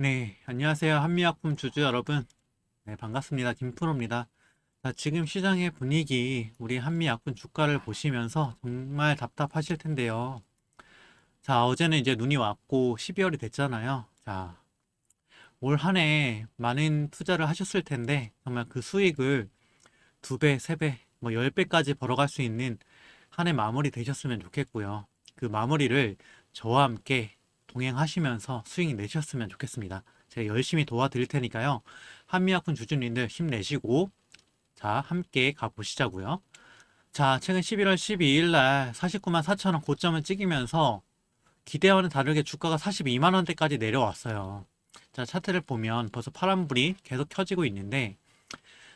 네, 안녕하세요. 한미약품 주주 여러분. 네, 반갑습니다. 김프로입니다. 자, 지금 시장의 분위기, 우리 한미약품 주가를 보시면서 정말 답답하실 텐데요. 자, 어제는 이제 눈이 왔고 12월이 됐잖아요. 자, 올 한 해 많은 투자를 하셨을 텐데, 정말 그 수익을 두 배, 세 배, 뭐 열 배까지 벌어갈 수 있는 한 해 마무리 되셨으면 좋겠고요. 그 마무리를 저와 함께 동행하시면서 수익 내셨으면 좋겠습니다. 제가 열심히 도와드릴 테니까요. 한미약품 주주님들 힘내시고 자 함께 가보시자고요. 자 최근 11월 12일 날 49만 4천 원 고점을 찍으면서 기대와는 다르게 주가가 42만 원대까지 내려왔어요. 자 차트를 보면 벌써 파란불이 계속 켜지고 있는데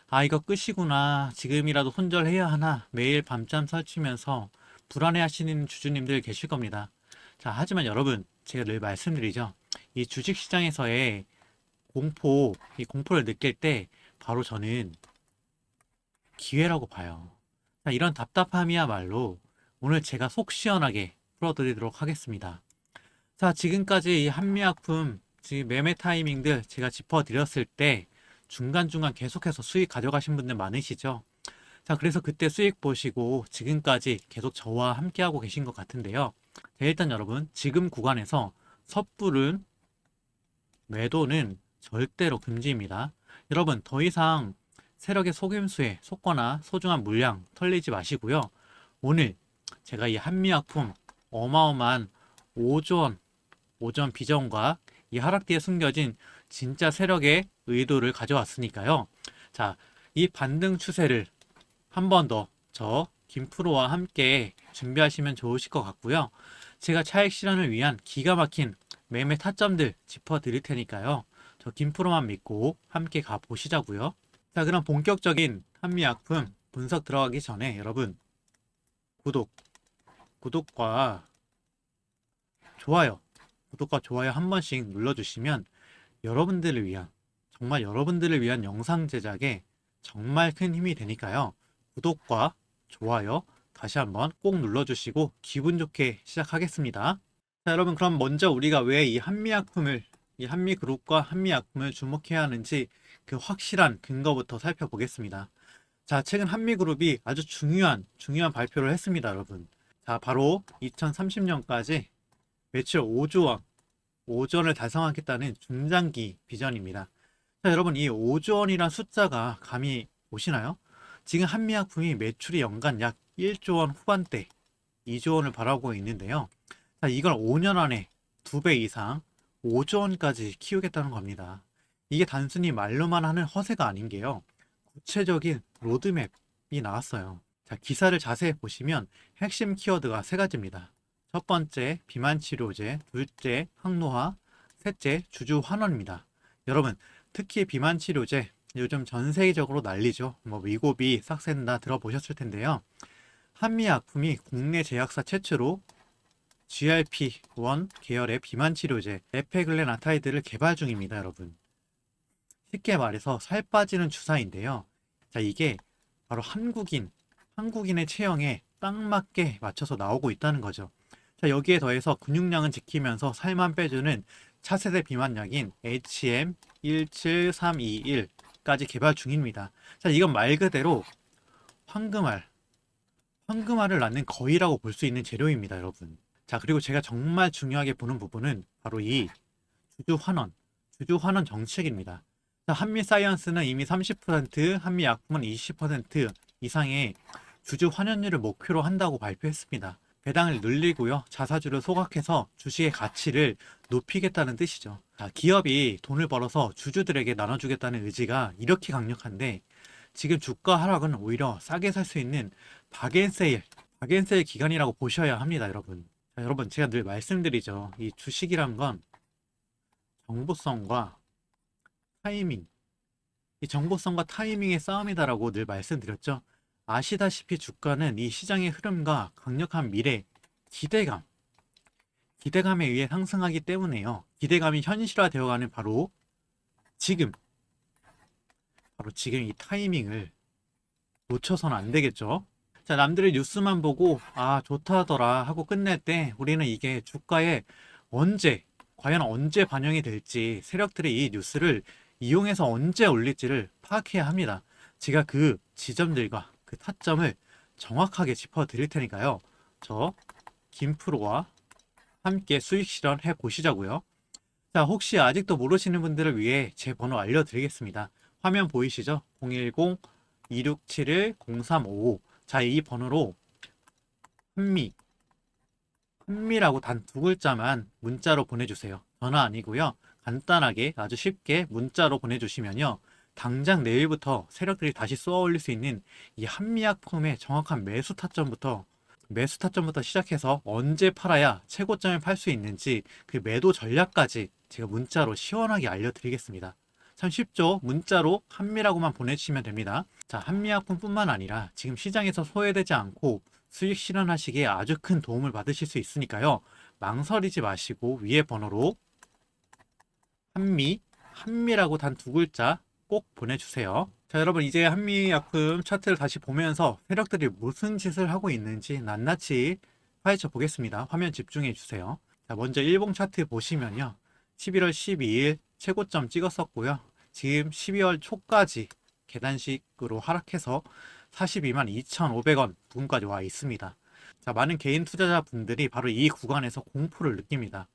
아 이거 끝이구나 지금이라도 손절해야 하나 매일 밤잠 설치면서 불안해하시는 주주님들 계실 겁니다. 자 하지만 여러분 제가 늘 말씀드리죠. 이 주식 시장에서의 공포, 이 공포를 느낄 때 바로 저는 기회라고 봐요. 자, 이런 답답함이야말로 오늘 제가 속 시원하게 풀어드리도록 하겠습니다. 자, 지금까지 이 한미약품 지금 매매 타이밍들 제가 짚어드렸을 때 중간중간 계속해서 수익 가져가신 분들 많으시죠? 자, 그래서 그때 수익 보시고 지금까지 계속 저와 함께하고 계신 것 같은데요. 자, 일단 여러분, 지금 구간에서 섣부른 매도는 절대로 금지입니다. 여러분, 더 이상 세력의 속임수에 속거나 소중한 물량 털리지 마시고요. 오늘 제가 이 한미약품 어마어마한 5조 원, 5조 원 비전과 이 하락 뒤에 숨겨진 진짜 세력의 의도를 가져왔으니까요. 자, 이 반등 추세를 한 번 더 저 김프로와 함께 준비하시면 좋으실 것 같고요. 제가 차익 실현을 위한 기가 막힌 매매 타점들 짚어 드릴 테니까요. 저 김프로만 믿고 함께 가 보시자고요. 자, 그럼 본격적인 한미약품 분석 들어가기 전에 여러분 구독, 구독과 좋아요, 구독과 좋아요 한 번씩 눌러주시면 여러분들을 위한 정말 여러분들을 위한 영상 제작에 정말 큰 힘이 되니까요. 구독과 좋아요 다시 한번 꼭 눌러주시고 기분 좋게 시작하겠습니다. 자, 여러분 그럼 먼저 우리가 왜 이 한미약품을 이 한미그룹과 한미약품을 주목해야 하는지 그 확실한 근거부터 살펴보겠습니다. 자, 최근 한미그룹이 아주 중요한 중요한 발표를 했습니다, 여러분. 자, 바로 2030년까지 매출 5조 원, 5조 원을 달성하겠다는 중장기 비전입니다. 자, 여러분 이 5조 원이란 숫자가 감이 오시나요? 지금 한미약품이 매출이 연간 약 1조 원 후반대, 2조 원을 바라고 있는데요. 자, 이걸 5년 안에 2배 이상 5조 원까지 키우겠다는 겁니다. 이게 단순히 말로만 하는 허세가 아닌 게요. 구체적인 로드맵이 나왔어요. 자, 기사를 자세히 보시면 핵심 키워드가 세 가지입니다. 첫 번째, 비만 치료제, 둘째, 항노화, 셋째, 주주 환원입니다. 여러분, 특히 비만 치료제 요즘 전 세계적으로 난리죠. 뭐 위고비, 싹센다 들어보셨을 텐데요. 한미약품이 국내 제약사 최초로 GLP-1 계열의 비만 치료제 에페글레나타이드를 개발 중입니다, 여러분. 쉽게 말해서 살 빠지는 주사인데요. 자, 이게 바로 한국인, 한국인의 체형에 딱 맞게 맞춰서 나오고 있다는 거죠. 자, 여기에 더해서 근육량은 지키면서 살만 빼주는 차세대 비만약인 HM17321까지 개발 중입니다. 자, 이건 말 그대로 황금알, 황금알을 낳는 거위라고 볼 수 있는 재료입니다, 여러분. 자, 그리고 제가 정말 중요하게 보는 부분은 바로 이 주주 환원, 주주 환원 정책입니다. 자, 한미 사이언스는 이미 30%, 한미 약품은 20% 이상의 주주 환원율을 목표로 한다고 발표했습니다. 배당을 늘리고요. 자사주를 소각해서 주식의 가치를 높이겠다는 뜻이죠. 자, 기업이 돈을 벌어서 주주들에게 나눠주겠다는 의지가 이렇게 강력한데 지금 주가 하락은 오히려 싸게 살 수 있는 박앤세일, 박앤세일 기간이라고 보셔야 합니다, 여러분. 자, 여러분 제가 늘 말씀드리죠. 이 주식이란 건 정보성과 타이밍, 이 정보성과 타이밍의 싸움이다라고 늘 말씀드렸죠. 아시다시피 주가는 이 시장의 흐름과 강력한 미래, 기대감, 기대감에 의해 상승하기 때문에요. 기대감이 현실화되어가는 바로 지금, 바로 지금 이 타이밍을 놓쳐서는 안 되겠죠. 자, 남들의 뉴스만 보고, 아, 좋다더라 하고 끝낼 때 우리는 이게 주가에 언제 과연 언제 반영이 될지 세력들이 이 뉴스를 이용해서 언제 올릴지를 파악해야 합니다. 제가 그 지점들과 그 타점을 정확하게 짚어 드릴 테니까요. 저 김프로와 함께 수익 실현해 보시자고요. 자, 혹시 아직도 모르시는 분들을 위해 제 번호 알려드리겠습니다. 화면 보이시죠? 010-2671-0355. 자, 이 번호로 한미, 한미라고 단 두 글자만 문자로 보내주세요. 전화 아니고요. 간단하게 아주 쉽게 문자로 보내주시면요. 당장 내일부터 세력들이 다시 쏘아 올릴 수 있는 이 한미약품의 정확한 매수 타점부터 매수 타점부터 시작해서 언제 팔아야 최고점에 팔 수 있는지 그 매도 전략까지 제가 문자로 시원하게 알려드리겠습니다. 참 쉽죠? 문자로 한미라고만 보내주시면 됩니다. 자, 한미약품뿐만 아니라 지금 시장에서 소외되지 않고 수익 실현하시기에 아주 큰 도움을 받으실 수 있으니까요. 망설이지 마시고 위에 번호로 한미, 한미라고 단 두 글자 꼭 보내주세요. 자, 여러분 이제 한미약품 차트를 다시 보면서 세력들이 무슨 짓을 하고 있는지 낱낱이 파헤쳐 보겠습니다. 화면 집중해 주세요. 자, 먼저 일봉 차트 보시면요. 11월 12일 최고점 찍었었고요. 지금 12월 초까지 계단식으로 하락해서 42만 2,500원 부근까지 와 있습니다. 자, 많은 개인 투자자분들이 바로 이 구간에서 공포를 느낍니다.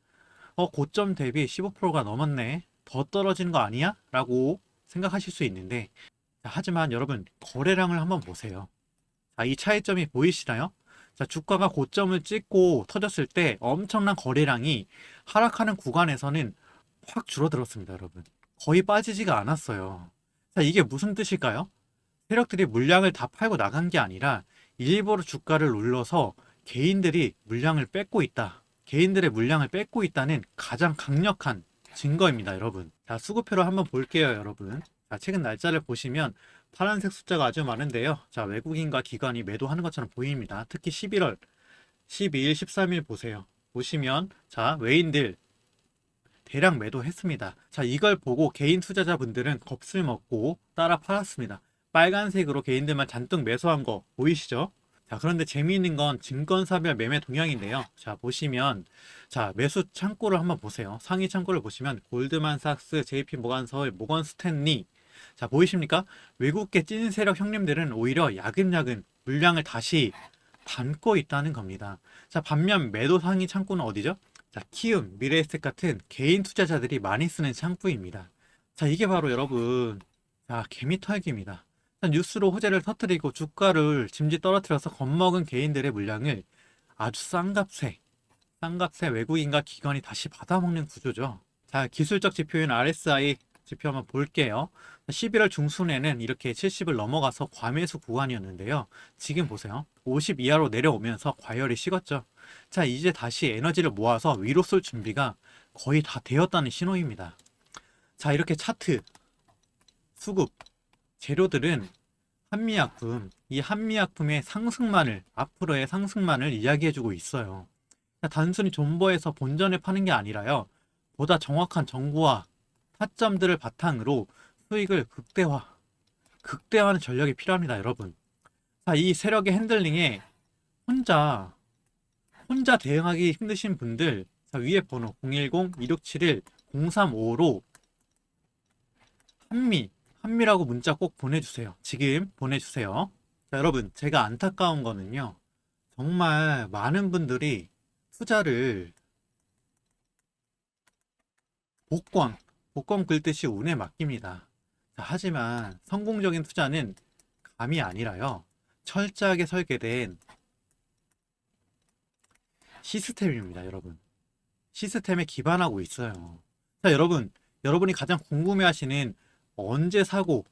어, 고점 대비 15%가 넘었네. 더 떨어지는 거 아니야? 라고 생각하실 수 있는데, 자, 하지만 여러분, 거래량을 한번 보세요. 자, 이 차이점이 보이시나요? 자, 주가가 고점을 찍고 터졌을 때 엄청난 거래량이 하락하는 구간에서는 확 줄어들었습니다, 여러분. 거의 빠지지가 않았어요. 자, 이게 무슨 뜻일까요? 세력들이 물량을 다 팔고 나간 게 아니라 일부러 주가를 눌러서 개인들이 물량을 뺏고 있다. 개인들의 물량을 뺏고 있다는 가장 강력한 증거입니다, 여러분. 자, 수급표를 한번 볼게요, 여러분. 자, 최근 날짜를 보시면 파란색 숫자가 아주 많은데요. 자, 외국인과 기관이 매도하는 것처럼 보입니다. 특히 11월 12일, 13일 보세요. 보시면 자, 외인들 대량 매도했습니다. 자, 이걸 보고 개인 투자자분들은 겁을 먹고 따라 팔았습니다. 빨간색으로 개인들만 잔뜩 매수한 거 보이시죠? 자, 그런데 재미있는 건 증권사별 매매 동향인데요. 자, 보시면 자, 매수 창구를 한번 보세요. 상위 창구를 보시면 골드만삭스, JP 모간서울, 모건 스탠리 자, 보이십니까? 외국계 찐 세력 형님들은 오히려 야금야금 물량을 다시 담고 있다는 겁니다. 자, 반면 매도 상위 창구는 어디죠? 자, 키움, 미래에셋 같은 개인 투자자들이 많이 쓰는 창구입니다. 자, 이게 바로 여러분, 자, 개미 털기입니다. 자, 뉴스로 호재를 터뜨리고 주가를 짐짓 떨어뜨려서 겁먹은 개인들의 물량을 아주 싼 값에, 싼 값에 외국인과 기관이 다시 받아먹는 구조죠. 자, 기술적 지표인 RSI 지표 한번 볼게요. 11월 중순에는 이렇게 70을 넘어가서 과매수 구간이었는데요. 지금 보세요. 50 이하로 내려오면서 과열이 식었죠. 자, 이제 다시 에너지를 모아서 위로 쏠 준비가 거의 다 되었다는 신호입니다. 자, 이렇게 차트, 수급, 재료들은 한미약품, 이 한미약품의 상승만을, 앞으로의 상승만을 이야기해주고 있어요. 자, 단순히 존버해서 본전에 파는 게 아니라요. 보다 정확한 정보와 타점들을 바탕으로 수익을 극대화, 극대화하는 전략이 필요합니다, 여러분. 자, 이 세력의 핸들링에 혼자, 혼자 대응하기 힘드신 분들, 자, 위에 번호 010-2671-0355로 한미, 한미라고 문자 꼭 보내주세요. 지금 보내주세요. 자, 여러분, 제가 안타까운 거는요. 정말 많은 분들이 투자를 복권, 복권 긁듯이 운에 맡깁니다. 자, 하지만 성공적인 투자는 감이 아니라요. 철저하게 설계된 시스템입니다, 여러분. 시스템에 기반하고 있어요. 자, 여러분, 여러분이 가장 궁금해 하시는 언제 사고,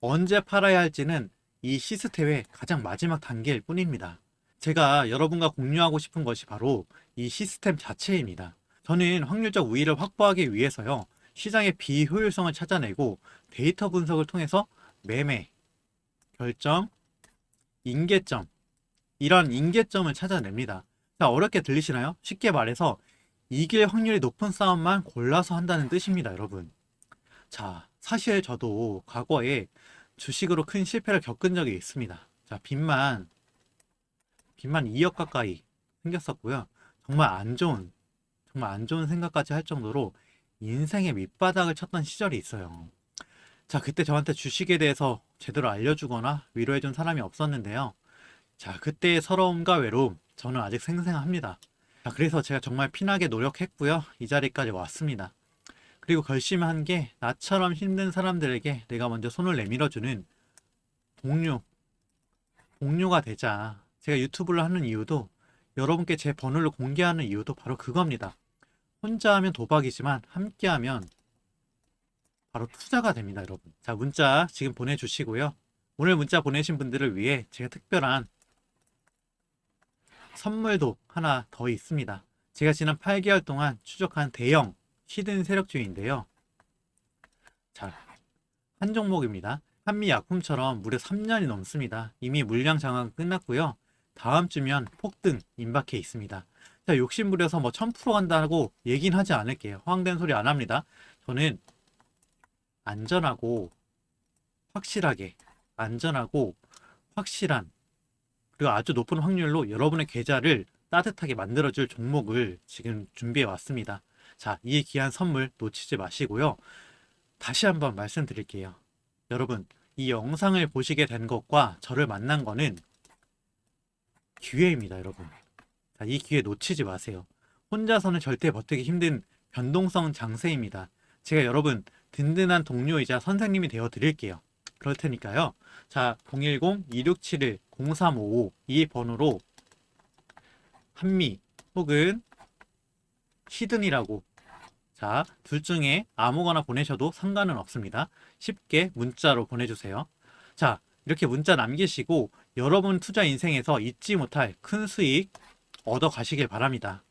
언제 팔아야 할지는 이 시스템의 가장 마지막 단계일 뿐입니다. 제가 여러분과 공유하고 싶은 것이 바로 이 시스템 자체입니다. 저는 확률적 우위를 확보하기 위해서요. 시장의 비효율성을 찾아내고 데이터 분석을 통해서 매매, 결정, 인계점, 이런 인계점을 찾아냅니다. 자, 어렵게 들리시나요? 쉽게 말해서 이길 확률이 높은 싸움만 골라서 한다는 뜻입니다, 여러분. 자, 사실 저도 과거에 주식으로 큰 실패를 겪은 적이 있습니다. 자, 빚만, 빚만 2억 가까이 생겼었고요. 정말 안 좋은, 정말 안 좋은 생각까지 할 정도로 인생의 밑바닥을 쳤던 시절이 있어요. 자, 그때 저한테 주식에 대해서 제대로 알려주거나 위로해준 사람이 없었는데요. 자, 그때의 서러움과 외로움, 저는 아직 생생합니다. 자, 그래서 제가 정말 피나게 노력했고요. 이 자리까지 왔습니다. 그리고 결심한 게 나처럼 힘든 사람들에게 내가 먼저 손을 내밀어주는 동료, 동료가 되자. 제가 유튜브를 하는 이유도 여러분께 제 번호를 공개하는 이유도 바로 그겁니다. 혼자 하면 도박이지만 함께 하면 바로 투자가 됩니다, 여러분. 자, 문자 지금 보내주시고요. 오늘 문자 보내신 분들을 위해 제가 특별한 선물도 하나 더 있습니다. 제가 지난 8개월 동안 추적한 대형 히든 세력주인데요. 자, 한 종목입니다. 한미약품처럼 무려 3년이 넘습니다. 이미 물량 장악은 끝났고요. 다음 주면 폭등 임박해 있습니다. 자, 욕심 부려서 뭐 1000% 간다고 얘긴 하지 않을게요. 허황된 소리 안 합니다. 저는 안전하고 확실하게 안전하고 확실한 그리고 아주 높은 확률로 여러분의 계좌를 따뜻하게 만들어줄 종목을 지금 준비해 왔습니다. 자, 이 귀한 선물 놓치지 마시고요. 다시 한번 말씀드릴게요. 여러분, 이 영상을 보시게 된 것과 저를 만난 거는 기회입니다, 여러분. 자, 이 기회 놓치지 마세요. 혼자서는 절대 버티기 힘든 변동성 장세입니다. 제가 여러분 든든한 동료이자 선생님이 되어 드릴게요. 그럴 테니까요. 자, 010-2671-0355 이 번호로 한미 혹은 히든이라고 자, 둘 중에 아무거나 보내셔도 상관은 없습니다. 쉽게 문자로 보내주세요. 자, 이렇게 문자 남기시고 여러분 투자 인생에서 잊지 못할 큰 수익 얻어 가시길 바랍니다.